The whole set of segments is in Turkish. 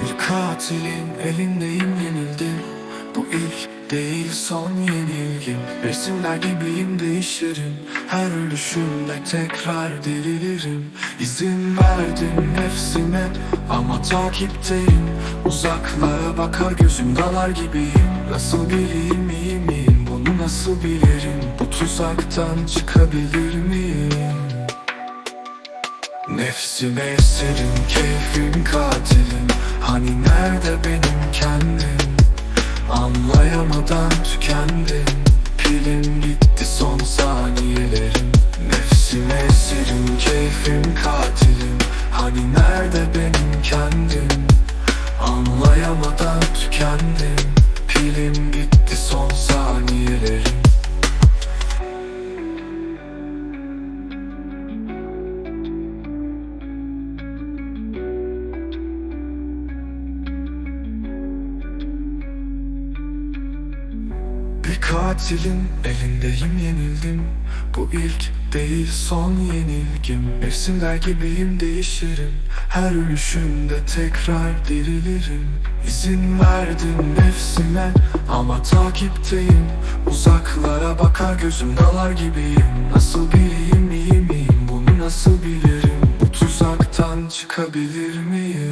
Bir katilin elindeyim yenildim. Bu ilk değil son yenilgim. Resimler gibiyim değişirim. Her ölüşümde tekrar dirilirim İzin verdim nefsime ama takipteyim. Uzaklara bakar gözüm dalar gibiyim. Nasıl bileyim iyi miyim? Bunu nasıl bilirim? Bu tuzaktan çıkabilir miyim Nefsime esirim, keyfim katilim. Hani nerede benim kendim? Anlayamadan tükendim. Pilim bitti son saniyelerim. Nefsime esirim, keyfim katilim. Hani nerede benim kendim? Anlayamadan tükendim. Pilim katilin elindeyim yenildim. Bu ilk değil son yenilgim. Mevsimler gibiyim değişirim. Her ölüşümde tekrar dirilirim. İzin verdim nefsime ama takipteyim. Uzaklara bakar gözüm dalar gibiyim. Nasıl bileyim iyi miyim? Bunu nasıl bilirim? Bu tuzaktan çıkabilir miyim?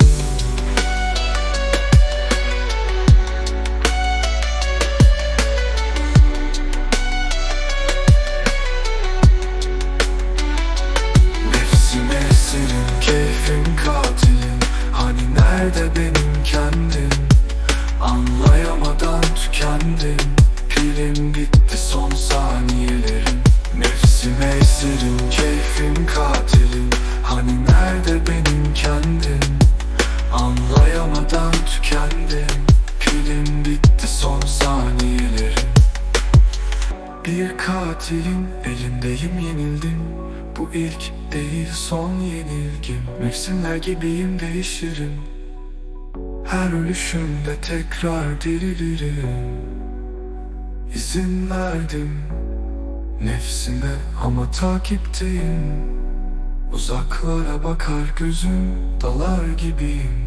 Bir katilin elindeyim yenildim. Bu ilk değil son yenilgim. Mevsimler gibiyim değişirim. Her ölüşümde tekrar dirilirim. İzin verdim. Nefsime ama takipteyim. Uzaklara bakar gözüm dalar gibiyim.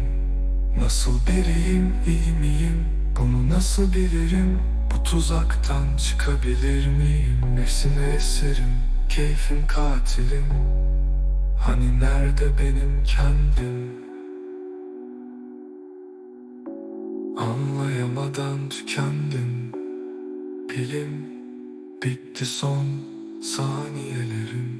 Nasıl biriyim iyi miyim? Bunu nasıl bilirim Tuzaktan çıkabilir miyim? Nefsine eserim keyfim katilim. Hani nerede benim kendim? Anlayamadan tükendim. Pilim bitti son saniyelerim